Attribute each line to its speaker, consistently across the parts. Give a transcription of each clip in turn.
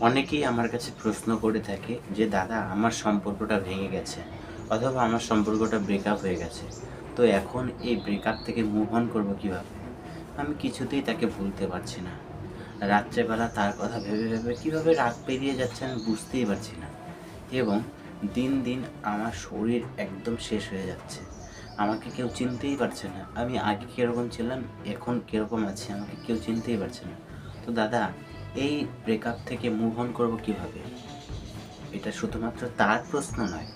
Speaker 1: অনেকেই আমার কাছে প্রশ্ন করে থাকে যে, দাদা, আমার সম্পর্কটা ভেঙে গেছে অথবা আমার সম্পর্কটা ব্রেকআপ হয়ে গেছে। তো এখন এই ব্রেকআপ থেকে মুভ অন করব কীভাবে? আমি কিছুতেই তাকে ভুলতে পারছি না। রাত্রেবেলা তার কথা ভেবে ভেবে কীভাবে রাত পেরিয়ে যাচ্ছে আমি বুঝতেই পারছি না। এবং দিন দিন আমার শরীর একদম শেষ হয়ে যাচ্ছে। আমাকে কেউ চিনতেই পারছে না। আমি আগে কীরকম ছিলাম, এখন কীরকম আছি আমাকে কেউ চিনতেই পারছে না। তো দাদা এই ব্রেকআপ থেকে মুভ অন করব কীভাবে? এটা শুধুমাত্র তার প্রশ্ন নয়।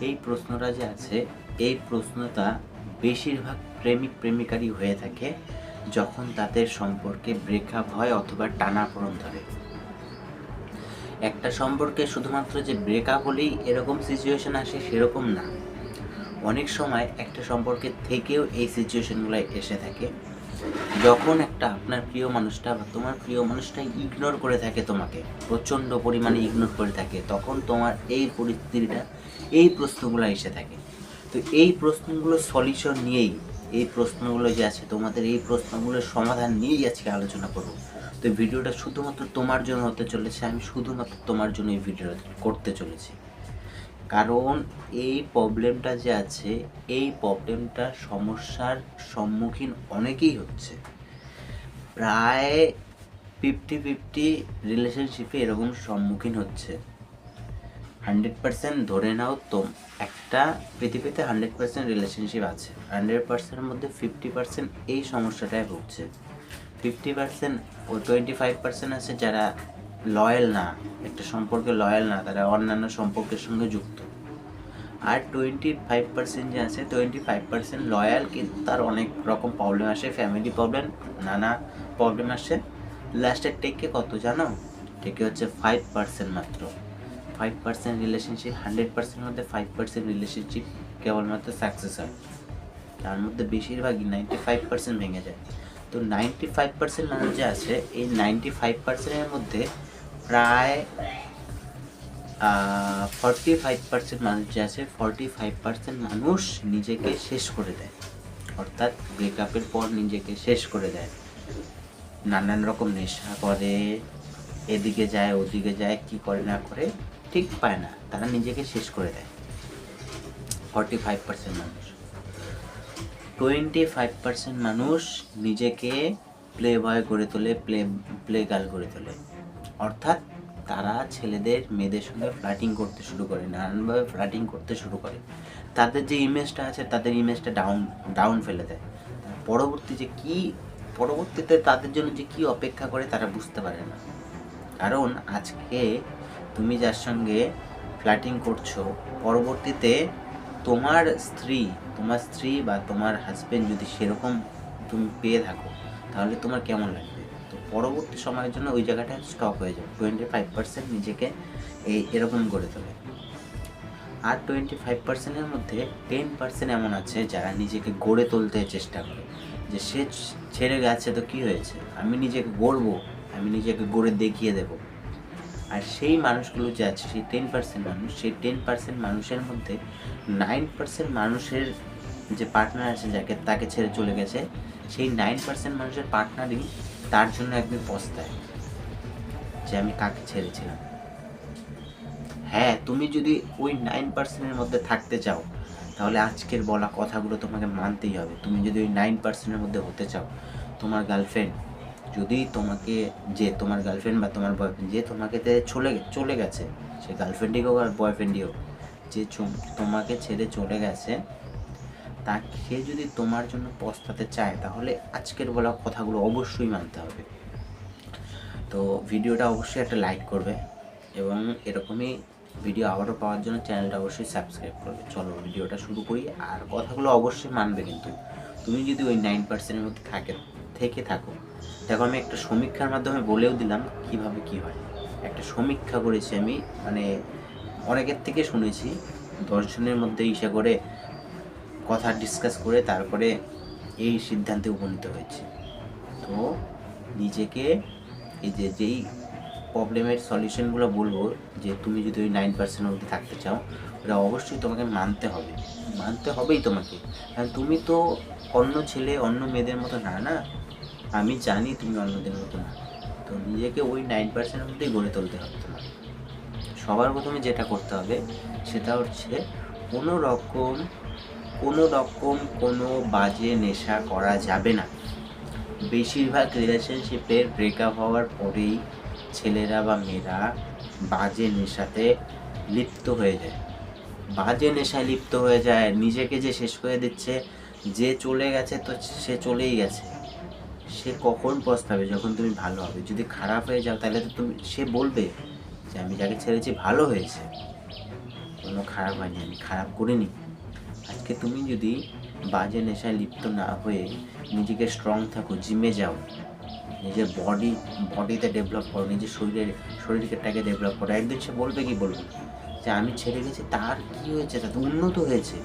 Speaker 1: এই প্রশ্নটা যে আছে, এই প্রশ্নটা বেশিরভাগ প্রেমিক প্রেমিকারই হয়ে থাকে যখন তাদের সম্পর্কে ব্রেকআপ হয় অথবা টানা টানাপোড়ন ধরে। একটা সম্পর্কে শুধুমাত্র যে ব্রেকআপ হলেই এরকম সিচুয়েশন আসে সেরকম না। অনেক সময় একটা সম্পর্কে থেকেও এই সিচুয়েশনগুলো এসে থাকে। যখন একটা আপনার প্রিয় মানুষটা বা তোমার প্রিয় মানুষটা ইগনোর করে থাকে তোমাকে, প্রচণ্ড পরিমাণে ইগনোর করে থাকে, তখন তোমার এই পরিস্থিতিটা, এই প্রশ্নগুলো এসে থাকে। তো এই প্রশ্নগুলোর সলিউশন নিয়েই, এই প্রশ্নগুলো যে আছে, তোমাদের এই প্রশ্নগুলোর সমাধান নিয়েই আজকে আলোচনা করব। তো ভিডিওটা শুধুমাত্র তোমার জন্য হতে চলেছে, আমি শুধুমাত্র তোমার জন্য এই ভিডিওটা করতে চলেছি। কারণ এই প্রবলেমটা যে আছে, এই প্রবলেমটা সমস্যার সম্মুখীন অনেকেই হচ্ছে। প্রায় ফিফটি ফিফটি রিলেশনশিপে এরকম সম্মুখীন হচ্ছে। হান্ড্রেড পার্সেন্ট ধরে নাও তো একটা পৃথিবীতে হান্ড্রেড পার্সেন্ট রিলেশনশিপ আছে। হান্ড্রেড পার্সেন্টের মধ্যে ফিফটি পার্সেন্ট এই সমস্যাটায় ভুগছে। ফিফটি পার্সেন্ট ও টোয়েন্টি ফাইভ পার্সেন্ট আছে যারা লয়াল না, একটা সম্পর্কে লয়াল না, তারা অন্যান্য সম্পর্কের সঙ্গে যুক্ত। আর টোয়েন্টি ফাইভ পার্সেন্ট যে আছে টোয়েন্টি ফাইভ পার্সেন্ট লয়াল কিন্তু তার অনেক রকম প্রবলেম আসে ফ্যামিলি প্রবলেম নানা প্রবলেম আসে। লাস্টের টেকে কত জানো? টেকে হচ্ছে ফাইভ পার্সেন্ট মাত্র। ফাইভ পার্সেন্ট রিলেশনশিপ হান্ড্রেড পার্সেন্টের মধ্যে ফাইভ পার্সেন্ট রিলেশনশিপ কেবলমাত্র সাকসেস হয়। তার মধ্যে বেশিরভাগই নাইনটি ফাইভ পার্সেন্ট ভেঙে যায়। তো নাইনটি ফাইভ পার্সেন্ট মানুষ যে আছে, এই নাইনটি ফাইভ পার্সেন্টের মধ্যে প্রায় ফর্টি ফাইভ পার্সেন্ট মানুষ যে আছে ফর্টি ফাইভ পার্সেন্ট মানুষ নিজেকে শেষ করে দেয়। অর্থাৎ ব্রেকআপের পর নিজেকে শেষ করে দেয়। নানান রকম নেশা করে, এদিকে যায়, ওদিকে যায়, কি করে না করে, ঠিক পায় না। তারা নিজেকে শেষ করে দেয়। ফর্টি ফাইভ পার্সেন্ট মানুষ। টোয়েন্টি ফাইভ পার্সেন্ট মানুষ নিজেকে প্লে বয় করে তোলে প্লে প্লে গার্ল করে তোলে। অর্থাৎ তারা ছেলেদের মেয়েদের সঙ্গে ফ্লাটিং করতে শুরু করে, নানানভাবে ফ্লাটিং করতে শুরু করে। তাদের যে ইমেজটা আছে, তাদের ইমেজটা ডাউন ডাউন ফেলে দেয়। পরবর্তী যে কি, পরবর্তীতে তাদের জন্য যে কি অপেক্ষা করে তারা বুঝতে পারে না। কারণ আজকে তুমি যার সঙ্গে ফ্ল্যাটিং করছ, পরবর্তীতে তোমার স্ত্রী তোমার স্ত্রী বা তোমার হাজব্যান্ড যদি সেরকম তুমি পেয়ে থাকো, তাহলে তোমার কেমন লাগবে তো পরবর্তী সময়ের জন্য ওই জায়গাটা স্টপ হয়ে যাবে টোয়েন্টি ফাইভ পার্সেন্ট নিজেকে এই এরকম করে তোলে। আর টোয়েন্টি ফাইভ পার্সেন্টের মধ্যে টেন পার্সেন্ট এমন আছে যারা নিজেকে গড়ে তুলতে চেষ্টা করে। যে সে ছেড়ে গেছে তো কি হয়েছে? আমি নিজেকে গড়বো, আমি নিজেকে গড়ে দেখিয়ে দেব। আর সেই মানুষগুলো যে আছে, সেই টেন পার্সেন্ট মানুষ, সেই টেন পার্সেন্ট মানুষের মধ্যে নাইন পার্সেন্ট মানুষের যে পার্টনার আছে যাকে, তাকে ছেড়ে চলে গেছে, সেই নাইন পার্সেন্ট মানুষের পার্টনারই তার জন্য একদিন পস্তায়, যে আমি কাকে ছেড়েছিলাম। হ্যাঁ তুমি যদি ওই নাইন পার্সেন্টের মধ্যে থাকতে চাও, তাহলে আজকের বলা কথাগুলো তোমাকে মানতেই হবে। তুমি যদি ওই নাইন পার্সেন্টের মধ্যে হতে চাও, তোমার গার্লফ্রেন্ড যদি তোমাকে যে তোমার গার্লফ্রেন্ড বা তোমার বয়ফ্রেন্ড যে তোমাকে চলে চলে গেছে, সে গার্লফ্রেন্ডই হোক আর বয়ফ্রেন্ডই হোক, যে তোমাকে ছেড়ে চলে গেছে তাকে যদি তোমার জন্য পস্তাতে চায়, তাহলে আজকের বলা কথাগুলো অবশ্যই মানতে হবে। তো ভিডিওটা অবশ্যই একটা লাইক করবে এবং এরকমই ভিডিও আবারও পাওয়ার জন্য চ্যানেলটা অবশ্যই সাবস্ক্রাইব করবে। চলো ভিডিওটা শুরু করি। আর কথাগুলো অবশ্যই মানবে কিন্তু। তুমি যদি ওই নাইন পার্সেন্টের মধ্যে থাকে, থেকে থাকো, দেখো আমি একটা সমীক্ষার মাধ্যমে বলেও দিলাম কীভাবে কি হয়। একটা সমীক্ষা করেছি আমি মানে অনেকের থেকে শুনেছি, দশজনের মধ্যে ইসে করে কথা ডিসকাস করে তারপরে এই সিদ্ধান্তে উপনীত হয়েছে। তো নিজেকে এই যে যেই প্রবলেমের সলিউশনগুলো বলব, যে তুমি যদি ওই নাইন পার্সেন্টের মধ্যে থাকতে চাও, ওটা অবশ্যই তোমাকে মানতে হবে। মানতে হবেই তোমাকে। কারণ তুমি তো অন্য ছেলে, অন্য মেয়েদের মতো না না? আমি জানি তুমি অন্যদের মতো না। তো নিজেকে ওই নাইন পার্সেন্টের মধ্যেই গড়ে তুলতে হবে তোমার সবার প্রথমে যেটা করতে হবে, সেটা হচ্ছে কোনো রকম কোনো রকম কোনো বাজে নেশা করা যাবে না। বেশিরভাগ রিলেশনশিপের ব্রেকআপ হওয়ার পরেই ছেলেরা বা মেয়েরা বাজে নেশাতে লিপ্ত হয়ে যায়। বাজে নেশায় লিপ্ত হয়ে যায়, নিজেকে যে শেষ করে দিচ্ছে, যে চলে গেছে তো সে চলেই গেছে। সে কখন পস্তাবে যখন তুমি ভালো হবে? যদি খারাপ হয়ে যাও তাহলে তো তুমি, সে বলবে যে, আমি যাকে ছেড়েছি ভালো হয়েছে। কোনো খারাপ হয়নি, আমি খারাপ করিনি। আজকে তুমি যদি বাজে নেশায় লিপ্ত না হয়ে নিজেকে স্ট্রং থাকো জিমে যাও, নিজের বডি বডিতে ডেভেলপ করো, নিজের শরীরের, শরীরটাকে ডেভেলপ করো। একদিন সে বলবে কি বলবে? যে আমি ছেড়ে গেছি, তার কি হয়েছে? তাতে উন্নত হয়েছে,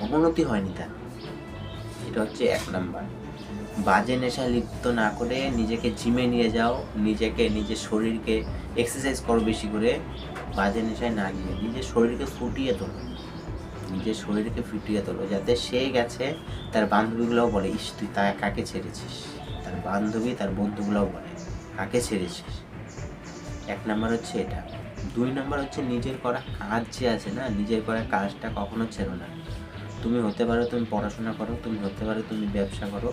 Speaker 1: অবনতি হয়নি তার। এটা হচ্ছে এক নাম্বার। বাজে নেশায় লিপ্ত না করে নিজেকে জিমে নিয়ে যাও, নিজেকে, নিজের শরীরকে এক্সারসাইজ করো বেশি করে, বাজে নেশায় না গিয়ে নিজের শরীরকে ফুটিয়ে তোলো। নিজের শরীরকে ফুটিয়ে তোলো যাতে সে গেছে, তার বান্ধবীগুলোও বলে, ইস, তুই তা কাকে ছেড়েছিস? তার বান্ধবী তার বন্ধুগুলোও বলে, কাকে ছেড়েছিস? এক নাম্বার হচ্ছে এটা। দুই নাম্বার হচ্ছে নিজের করা কাজ যে আছে না, নিজের করা কাজটা কখনো ছেড়ো না। তুমি হতে পারো তুমি পড়াশোনা করো, তুমি হতে পারো তুমি ব্যবসা করো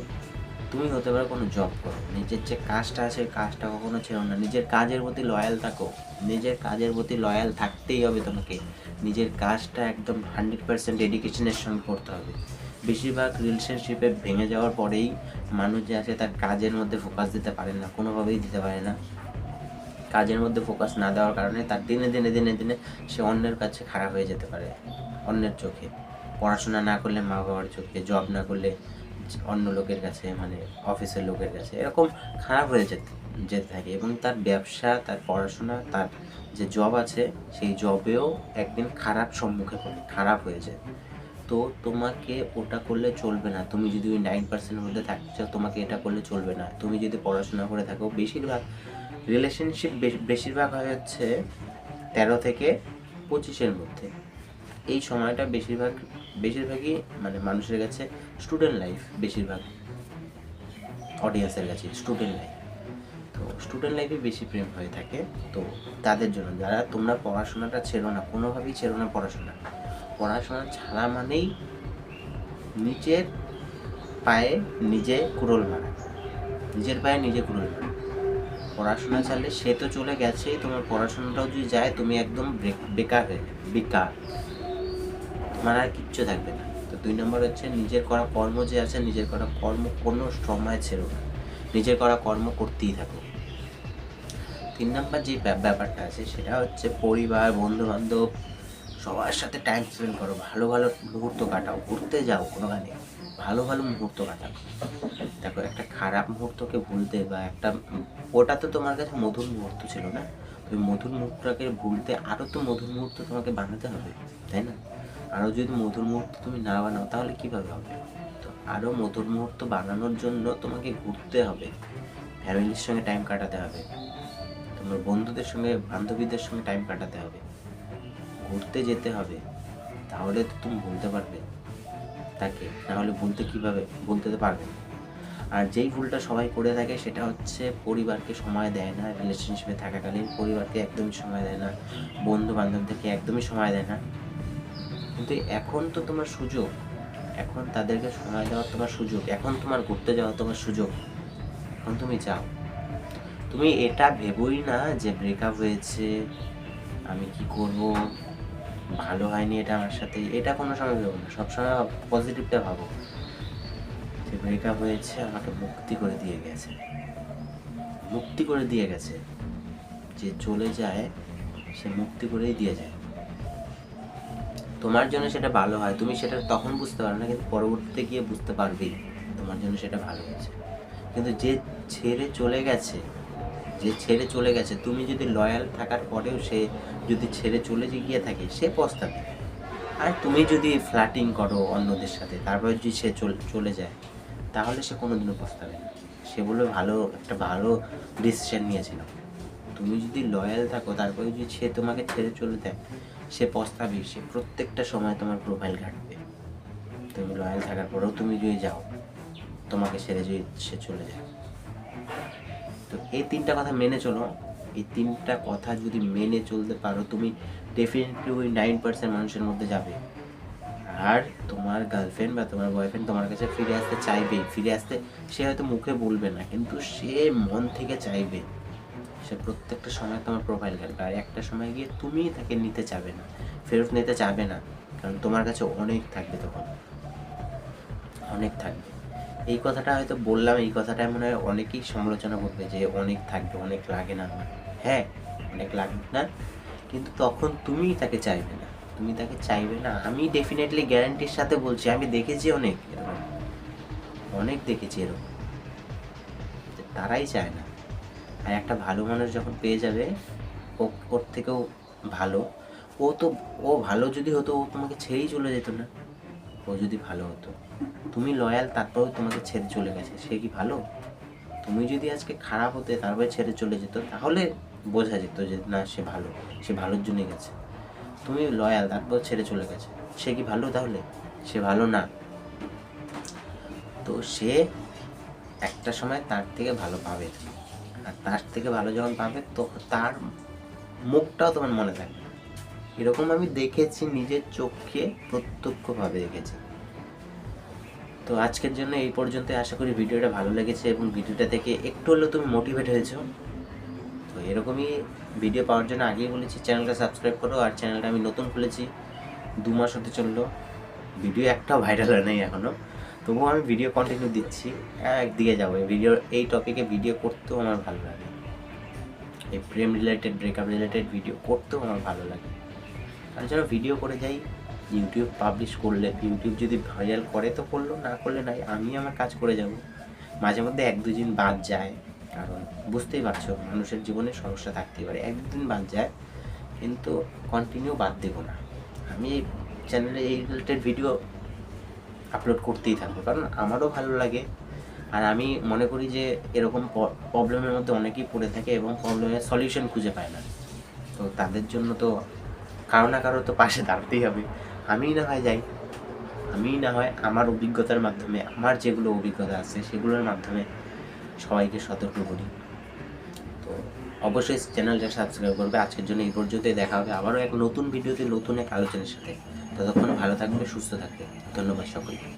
Speaker 1: তুমি হতে পারো কোনো জব করো। নিজের যে কাজটা আছে, কাজটা কখনো ছেড়ো না। নিজের কাজের প্রতি লয়াল থাকো। নিজের কাজের প্রতি লয়াল থাকতেই হবে তোমাকে। নিজের কাজটা একদম হান্ড্রেড পার্সেন্ট ডেডিকেশনের সঙ্গে করতে হবে। বেশিরভাগ রিলেশনশিপে ভেঙে যাওয়ার পরেই মানুষ যে আছে তার কাজের মধ্যে ফোকাস দিতে পারে না, কোনোভাবেই দিতে পারে না। কাজের মধ্যে ফোকাস না দেওয়ার কারণে তার দিনে দিনে দিনে দিনে সে অন্যের কাছে খারাপ হয়ে যেতে পারে, অন্যের চোখে। পড়াশোনা না করলে মা বাবার চোখে জব না করলে অন্য লোকের কাছে মানে অফিসের লোকের কাছে এরকম খারাপ হয়ে যেতে যেতে থাকে এবং তার ব্যবসা, তার পড়াশোনা, তার যে জব আছে, সেই জবেও একদিন খারাপ সম্মুখে পড়ে, খারাপ হয়ে যায়। তো তোমাকে ওটা করলে চলবে না। তুমি যদি ওই নাইন পার্সেন্টের মধ্যে থাকতে চাও, তোমাকে এটা করলে চলবে না। তুমি যদি পড়াশোনা করে থাকো, বেশিরভাগ রিলেশনশিপ বেশিরভাগ হয় হচ্ছে তেরো থেকে পঁচিশের মধ্যে। এই সময়টা বেশিরভাগ বেশিরভাগই মানে মানুষের কাছে স্টুডেন্ট লাইফ বেশিরভাগ অডিয়েন্সের কাছে স্টুডেন্ট লাইফ তো স্টুডেন্ট লাইফে বেশি প্রেম হয়ে থাকে। তো তাদের জন্য যারা তোমরা পড়াশোনাটা ছেড়ো না, কোনোভাবেই ছেড়ো না পড়াশোনা পড়াশোনা ছাড়া মানেই নিজের পায়ে নিজে কুড়োল মারা। নিজের পায়ে নিজে কুড়োল মারা। পড়াশোনা ছাড়লে সে তো চলে গেছেই, তোমার পড়াশোনাটাও যদি যায়, তুমি একদম বেকার বেকার। তোমার আর কিচ্ছু থাকবে না। তো দুই নম্বর হচ্ছে নিজের করা কর্ম যে আছে, নিজের করা কর্ম কোনো সময় ছেড়ো না। নিজের করা কর্ম করতেই থাকো। তিন নম্বর যে ব্যা- ব্যাপারটা আছে, সেটা হচ্ছে পরিবার বন্ধু বান্ধব সবার সাথে টাইম স্পেন্ড করো। ভালো ভালো মুহূর্ত কাটাও। ঘুরতে যাও কোনোখানে। ভালো ভালো মুহূর্ত কাটাও। দেখো, একটা খারাপ মুহূর্তকে ভুলতে বা একটা ওটা তো তোমার কাছে মধুর মুহূর্ত ছিল না? ওই মধুর মুহূর্তটাকে ভুলতে আরও তো মধুর মুহূর্ত তোমাকে বানাতে হবে, তাই না? আরও যদি মধুর মুহূর্ত তুমি না বানাও, তাহলে কীভাবে হবে? তো আরও মধুর মুহূর্ত বানানোর জন্য তোমাকে ঘুরতে হবে। ফ্যামিলির সঙ্গে টাইম কাটাতে হবে। তোমার বন্ধুদের সঙ্গে, বান্ধবীদের সঙ্গে টাইম কাটাতে হবে। ঘুরতে যেতে হবে। তাহলে তো তুমি বলতে পারবে তাকে। নাহলে বলতে কীভাবে? বলতে তো পারবে আর যেই ভুলটা সবাই করে থাকে, সেটা হচ্ছে পরিবারকে সময় দেয় না। রিলেশনশিপে থাকাকালীন পরিবারকে একদমই সময় দেয় না। বন্ধু বান্ধবদেরকে একদমই সময় দেয় না। কিন্তু এখন তো তোমার সুযোগ। এখন তাদেরকে সময় দেওয়ার তোমার সুযোগ। এখন তোমার ঘুরতে যাওয়ার তোমার সুযোগ। এখন তুমি যাও। তুমি এটা ভেবোই না যে ব্রেকআপ হয়েছে, আমি কি করব, ভালো হয়নি এটা আমার সাথে। এটা কোনো সময় ভেবো না। সবসময় পজিটিভটা ভাবো। যে ব্রেকআপ হয়েছে, আমাকে মুক্তি করে দিয়ে গেছে। মুক্তি করে দিয়ে গেছে। যে চলে যায়, সে মুক্তি করেই দিয়ে যায়। তোমার জন্য সেটা ভালো হয়, তুমি সেটা তখন বুঝতে পারো না, কিন্তু পরবর্তীতে গিয়ে বুঝতে পারবেই তোমার জন্য সেটা ভালো হয়েছে। কিন্তু যে ছেড়ে চলে গেছে, যে ছেড়ে চলে গেছে, তুমি যদি লয়াল থাকার পরেও সে যদি ছেড়ে চলে গিয়ে থাকে, সে পস্তাবে। আর তুমি যদি ফ্ল্যাটিং করো অন্যদের সাথে, তারপরে যদি সে চল- যায়, তাহলে সে কোনোদিনও পস্তাবে না। সে ভালো, একটা ভালো ডিসিশন নিয়েছিল। তুমি যদি লয়াল থাকো, তারপরে যদি সে তোমাকে ছেড়ে চলে দেয় সে পস্তাবে, সে প্রত্যেকটা সময় তোমার প্রোফাইল ঘাটবে। তুমি লয়াল থাকার পরেও তুমি যদি যাও, তোমাকে সেরে যদি সে চলে যায়। তো এই তিনটা কথা মেনে চলো। এই তিনটা কথা যদি মেনে চলতে পারো, তুমি ডেফিনেটলি ওই নাইন পার্সেন্ট মানুষের মধ্যে যাবে। আর তোমার গার্লফ্রেন্ড বা তোমার বয়ফ্রেন্ড তোমার কাছে ফিরে আসতে চাইবে ফিরে আসতে সে হয়তো মুখে বলবে না, কিন্তু সে মন থেকে চাইবে। সে প্রত্যেকটা সময় তোমার প্রোফাইল ঘাটবে আর একটা সময় গিয়ে তুমি তাকে নিতে চাবে না, ফেরত নিতে চাবে না, কারণ তোমার কাছে অনেক থাকবে তখন। অনেক থাকবে। এই কথাটা হয়তো বললাম, এই কথাটা মনে হয় অনেকেই সমালোচনা করবে যে অনেক থাকবে, অনেক লাগে না। হ্যাঁ অনেক লাগবে না, কিন্তু তখন তুমি তাকে চাইবে না। তুমি তাকে চাইবে না। আমি ডেফিনেটলি গ্যারান্টির সাথে বলছি, আমি দেখেছি অনেক এরকম। অনেক দেখেছি এরকম। তারাই চায় না। আর একটা ভালো মানুষ যখন পেয়ে যাবে, ও, ওর থেকেও ভালো। ও তো, ও ভালো যদি হতো, ও তোমাকে ছেড়েই চলে যেত না। ও যদি ভালো হতো। তুমি লয়াল তারপরেও তোমাকে ছেড়ে চলে গেছে। সে কি ভালো? তুমি যদি আজকে খারাপ হতে, তারপরে ছেড়ে চলে যেত, তাহলে বোঝা যেত যে না, সে ভালো। সে ভালোর জন্যই গেছে। তুমি লয়াল তারপর ছেড়ে চলে গেছে। সে কি ভালো তাহলে? সে ভালো না। তো সে একটা সময় তার থেকে ভালো পাবে। আর তার থেকে ভালো যখন পাবে, তো তার মুখটাও তোমার মনে থাকবে এরকম আমি দেখেছি, নিজের চোখে প্রত্যক্ষভাবে দেখেছি। তো আজকের জন্য এই পর্যন্ত আশা করি ভিডিওটা ভালো লেগেছে এবং ভিডিওটা থেকে একটু হলেও তুমি মোটিভেট হয়েছো। তো এরকমই ভিডিও পাওয়ার জন্য আগেই বলেছি, চ্যানেলটা সাবস্ক্রাইব করো আর চ্যানেলটা আমি নতুন খুলেছি। দু মাস হতে চলল। ভিডিও একটাও ভাইরাল হয় নাই এখনও তবুও আমি ভিডিও কন্টিনিউ দিচ্ছি। একদিকে যাব। এই ভিডিও এই টপিকে ভিডিও করতেও আমার ভালো লাগে। এই প্রেম রিলেটেড ব্রেকআপ রিলেটেড ভিডিও করতেও আমার ভালো লাগে। আর যেন ভিডিও করে যাই ইউটিউব পাবলিশ করলে ইউটিউব যদি ভাইরাল করে তো করল, না করলে নাই, আমি আমার কাজ করে যাব। মাঝে মধ্যে এক দুদিন বাদ যায়, কারণ বুঝতেই পারছ, মানুষের জীবনে সমস্যা থাকতেই পারে। এক দুদিন বাদ যায়, কিন্তু কন্টিনিউ বাদ দেবো না। আমি এই চ্যানেলে এই রিলেটেড ভিডিও আপলোড করতেই থাকব, কারণ আমারও ভালো লাগে। আর আমি মনে করি যে এরকম প্রবলেমের মধ্যে অনেকেই পড়ে থাকে এবং প্রবলেমের সলিউশন খুঁজে পায় না। তো তাদের জন্য তো কারও না কারও তো পাশে দাঁড়াতেই হবে। আমিই না হয় যাই, আমিই না হয় আমার অভিজ্ঞতার মাধ্যমে, আমার যেগুলো অভিজ্ঞতা আছে সেগুলোর মাধ্যমে সবাইকে সতর্ক করি। তো অবশ্যই চ্যানেলটা সাবস্ক্রাইব করবে। আজকের জন্য এই পর্যন্তই। দেখা হবে আবারও এক নতুন ভিডিওতে নতুন এক আলোচনার সাথে। ততক্ষণ ভালো থাকবে, সুস্থ থাকবে। ধন্যবাদ সকলকে